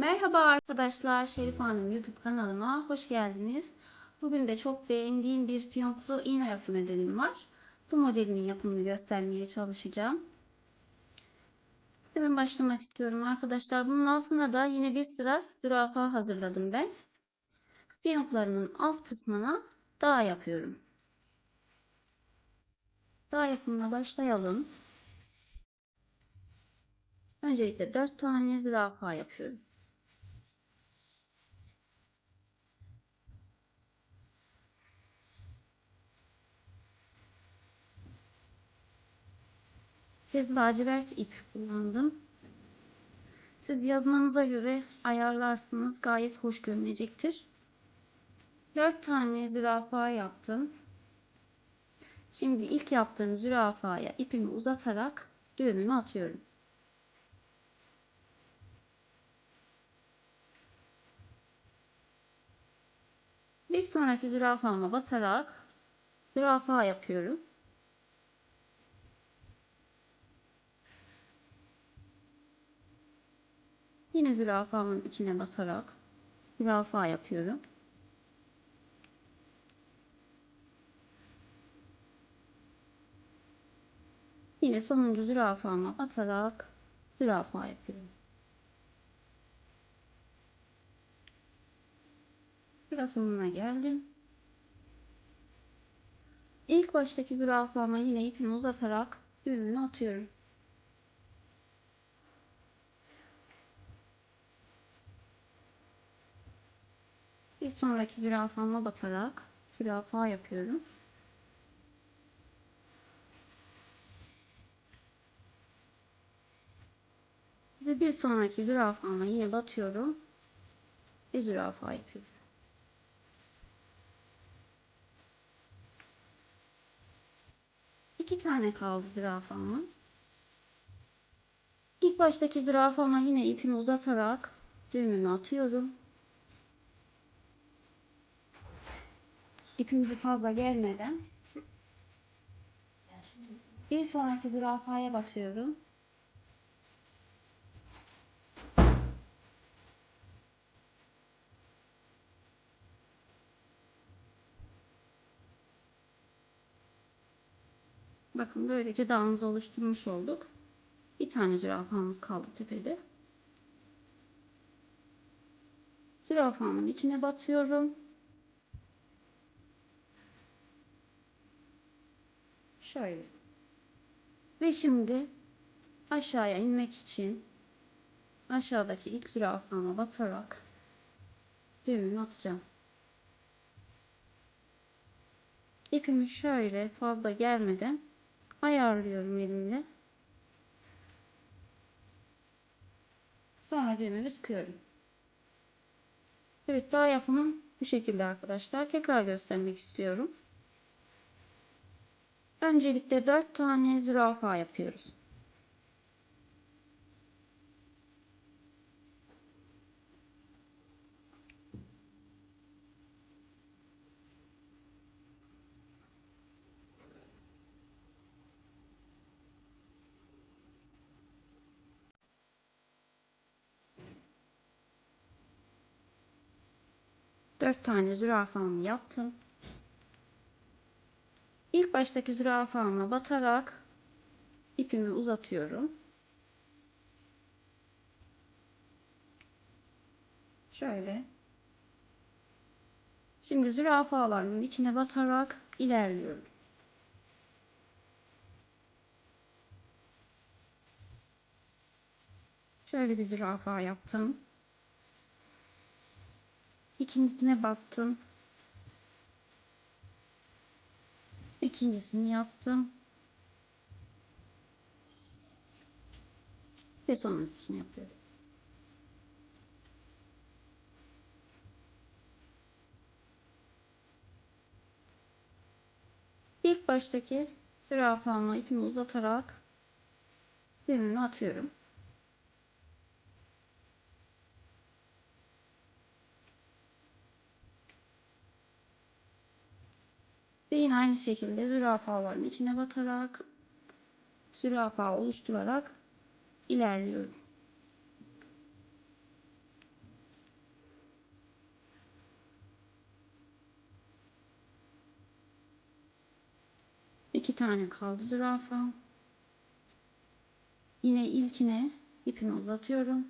Merhaba arkadaşlar, Şerif Hanım YouTube kanalıma hoş geldiniz. Bugün de çok beğendiğim bir fiyonklu iğne yası modelim var. Bu modelinin yapımını göstermeye çalışacağım. Hemen başlamak istiyorum arkadaşlar. Bunun altına da yine bir sıra zürafa hazırladım ben. Fiyonklarının alt kısmına dağ yapıyorum. Dağ yapımına başlayalım. Öncelikle 4 tane zürafa yapıyoruz. Siz lacivert ip kullandım. Siz yazmanıza göre ayarlarsınız. Gayet hoş görünecektir. 4 tane zürafa yaptım. Şimdi ilk yaptığım zürafaya ipimi uzatarak düğümümü atıyorum. Bir sonraki zürafama batarak zürafa yapıyorum. Yine zürafamın içine batarak zürafa yapıyorum. Yine sonuncu zürafama batarak zürafa yapıyorum. Biraz sonuna geldim. İlk baştaki zürafama yine ipimi uzatarak düğümünü atıyorum. Bir sonraki zürafama batarak zürafa yapıyorum. Ve bir sonraki zürafama yine batıyorum. Ve zürafa yapıyorum. İki tane kaldı zürafamız. İlk baştaki zürafama yine ipimi uzatarak düğümümü atıyorum. İpimizi fazla gelmeden bir sonraki zürafaya batıyorum. Bakın böylece dağımızı oluşturmuş olduk. Bir tane zürafamız kaldı tepede. Zürafamın içine batıyorum. Şöyle. Ve şimdi aşağıya inmek için aşağıdaki ilk zürafama batarak düğümünü atacağım. İpimi şöyle fazla gelmeden ayarlıyorum elimle. Sonra düğümümü sıkıyorum. Evet daha yapımım bu şekilde arkadaşlar. Tekrar göstermek istiyorum. Öncelikle 4 tane zürafa yapıyoruz. Dört tane zürafamı yaptım. İlk baştaki zürafama batarak ipimi uzatıyorum. Şöyle. Şimdi zürafalarımın içine batarak ilerliyorum. Şöyle bir zürafa yaptım. İkincisine battım. İkincisini yaptım. Ve sonuncusunu yapıyorum. İlk baştaki zürafama ipimi uzatarak düğümünü atıyorum. yine aynı şekilde zürafaların içine batarak zürafa oluşturarak ilerliyorum. İki tane kaldı zürafa. Yine ilkine ipimi uzatıyorum.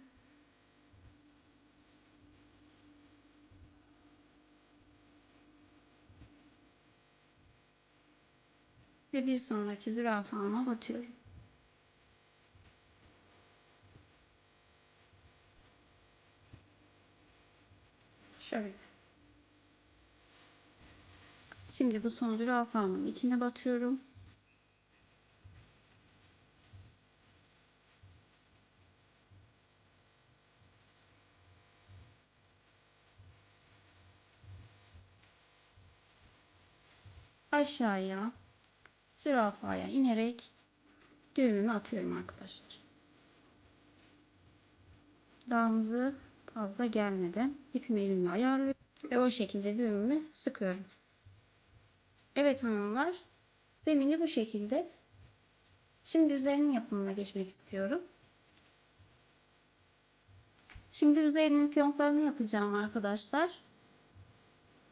Ve bir sonraki zürafama batıyorum. Şöyle. Şimdi bu son zürafamın içine batıyorum. Aşağıya zürafaya inerek düğümümü atıyorum arkadaşlar. Daha hızlı fazla gelmeden ipimi elimle ayarlıyorum ve o şekilde düğümümü sıkıyorum. Evet hanımlar zemini bu şekilde. Şimdi üzerinin yapımına geçmek istiyorum. Şimdi üzerinin fiyonklarını yapacağım arkadaşlar.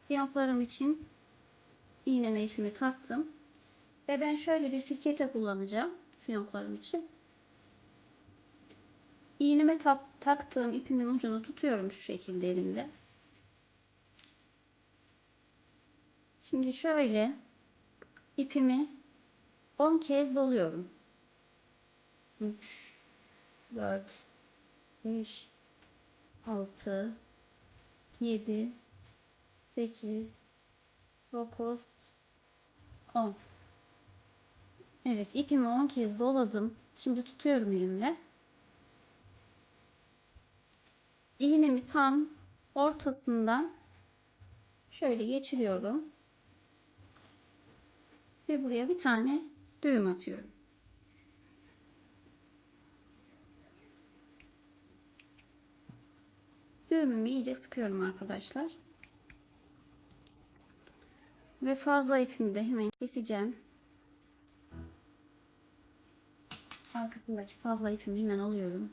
Fiyonklarım için iğneme ipimi taktım. Ve ben şöyle bir firkete kullanacağım fiyonklarım için. İğneme tak, taktığım ipimin ucunu tutuyorum şu şekilde elimde. Şimdi şöyle ipimi 10 kez doluyorum. 3 4 5 6 7 8 9 10 Evet ipimi 10 kez doladım. Şimdi tutuyorum elimle. İğnemi tam ortasından şöyle geçiriyorum. Ve buraya bir tane düğüm atıyorum. Düğümümü iyice sıkıyorum arkadaşlar. Ve fazla ipimi de hemen keseceğim. Arkasındaki fazla ipimi hemen alıyorum.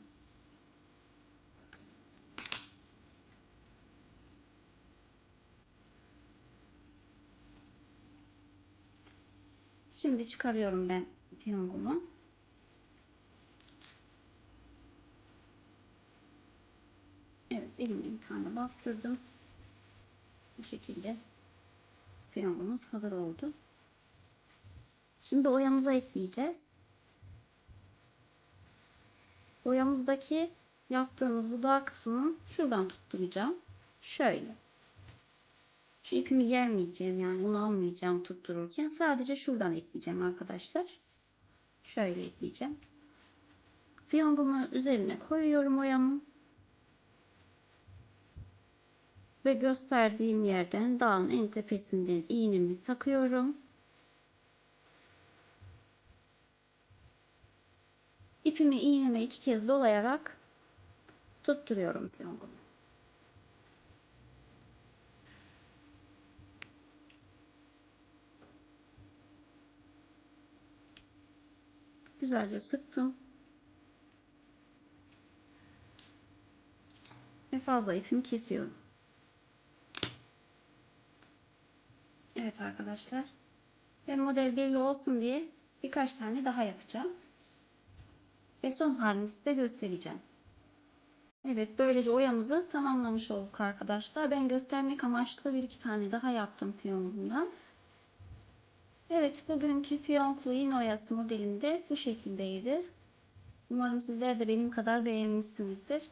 Şimdi çıkarıyorum ben piyangomu. Evet elimle bir tane bastırdım. Bu şekilde piyongomuz hazır oldu. Şimdi oyamıza ekleyeceğiz. Boyamızdaki yaptığımız budağı kısmını şuradan tutturacağım. Şöyle. Şu ipimi germeyeceğim yani bunu almayacağım tuttururken. Sadece şuradan ekleyeceğim arkadaşlar. Şöyle ekleyeceğim. Fiyongumu üzerine koyuyorum oyamı. Ve gösterdiğim yerden dağın en tepesinden iğnemi takıyorum. İpimi iğneme iki kez dolayarak tutturuyorum fiyongumu. Güzelce sıktım. Ve fazla ipimi kesiyorum. Evet arkadaşlar. Ben model belli olsun diye birkaç tane daha yapacağım. Ve son halini size göstereceğim. Evet böylece oyamızı tamamlamış olduk arkadaşlar. Ben göstermek amaçlı bir iki tane daha yaptım piyonumdan. Evet bugünkü fiyonklu iğne oyası modelinde bu şekildeydi. Umarım sizler de benim kadar beğenmişsinizdir.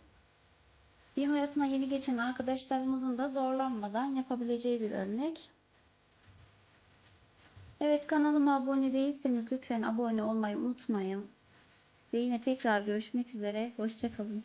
İğne oyasına yeni geçen arkadaşlarımızın da zorlanmadan yapabileceği bir örnek. Evet kanalıma abone değilseniz lütfen abone olmayı unutmayın. Ve yine tekrar görüşmek üzere. Hoşçakalın.